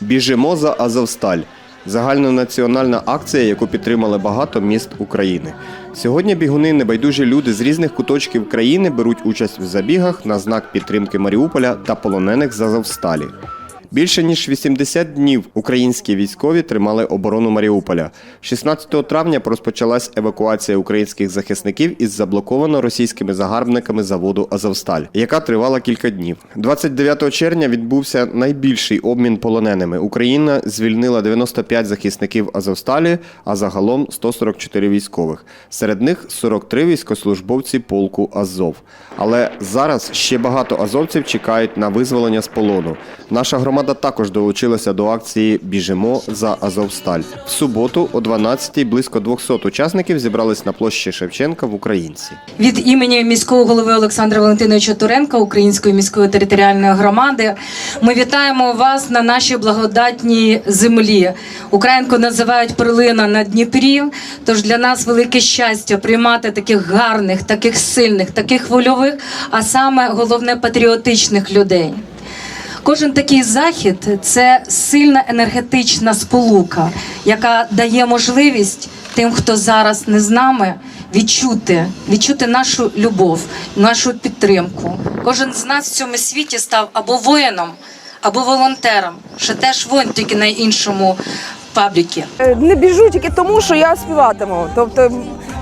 Біжимо за Азовсталь. Загальнонаціональна акція, яку підтримали багато міст України. Сьогодні бігуни небайдужі люди з різних куточків країни беруть участь в забігах на знак підтримки Маріуполя та полонених з Азовсталі. Більше ніж 80 днів українські військові тримали оборону Маріуполя. 16 травня розпочалась евакуація українських захисників із заблоковано російськими загарбниками заводу Азовсталь, яка тривала кілька днів. 29 червня відбувся найбільший обмін полоненими. Україна звільнила 95 захисників Азовсталі, а загалом 144 військових. Серед них 43 військослужбовці полку Азов. Але зараз ще багато азовців чекають на визволення з полону. Наша громада також долучилася до акції Біжимо за Азовсталь. В суботу о 12-й близько 200 учасників зібрались на площі Шевченка в Українці. Від імені міського голови Олександра Валентиновича Туренка Української міської територіальної громади ми вітаємо вас на нашій благодатній землі. Українку називають перлина на Дніпрі. Тож для нас велике щастя приймати таких гарних, таких сильних, таких вольових, а саме головне патріотичних людей. Кожен такий захід це сильна енергетична сполука, яка дає можливість тим, хто зараз не з нами, відчути, відчути нашу любов, нашу підтримку. Кожен з нас в цьому світі став або воїном, або волонтером, що теж воїн тільки на іншому пабліки. Е, Не біжу тільки тому, що я співатиму. Тобто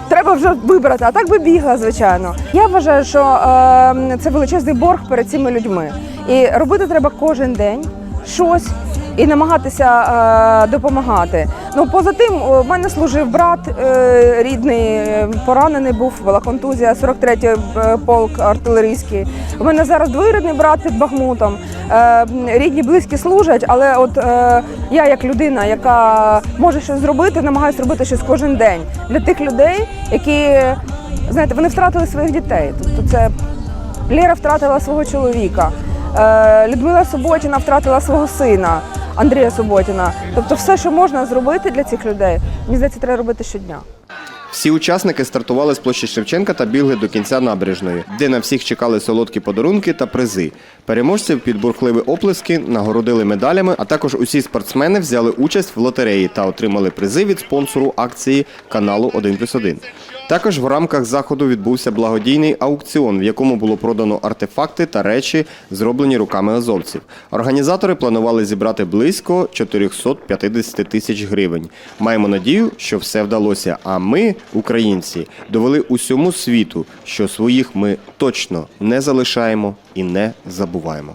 треба вже вибрати, а так би бігла, звичайно. Я вважаю, що е, це величезний борг перед цими людьми. І робити треба кожен день щось і намагатися е, допомагати. Ну, поза тим, у мене служив брат е, рідний, е, поранений був, була контузія, 43-й е, полк артилерійський. У мене зараз двоюрідний брат під Бахмутом. Е, рідні, близькі служать, але от е, я, як людина, яка може щось зробити, намагаюся робити щось кожен день для тих людей, які знаєте, вони втратили своїх дітей. Тобто це Лера втратила свого чоловіка, е, Людмила Суботіна втратила свого сина Андрія Суботіна. Тобто, все, що можна зробити для цих людей, мені здається, треба робити щодня. Всі учасники стартували з площі Шевченка та бігли до кінця набережної, де на всіх чекали солодкі подарунки та призи. Переможців під бурхливі оплески нагородили медалями, а також усі спортсмени взяли участь в лотереї та отримали призи від спонсору акції каналу 1+,1. Також в рамках заходу відбувся благодійний аукціон, в якому було продано артефакти та речі, зроблені руками азовців. Організатори планували зібрати близько 450 тисяч гривень. Маємо надію, що все вдалося. А ми, українці, довели усьому світу, що своїх ми точно не залишаємо і не забуваємо.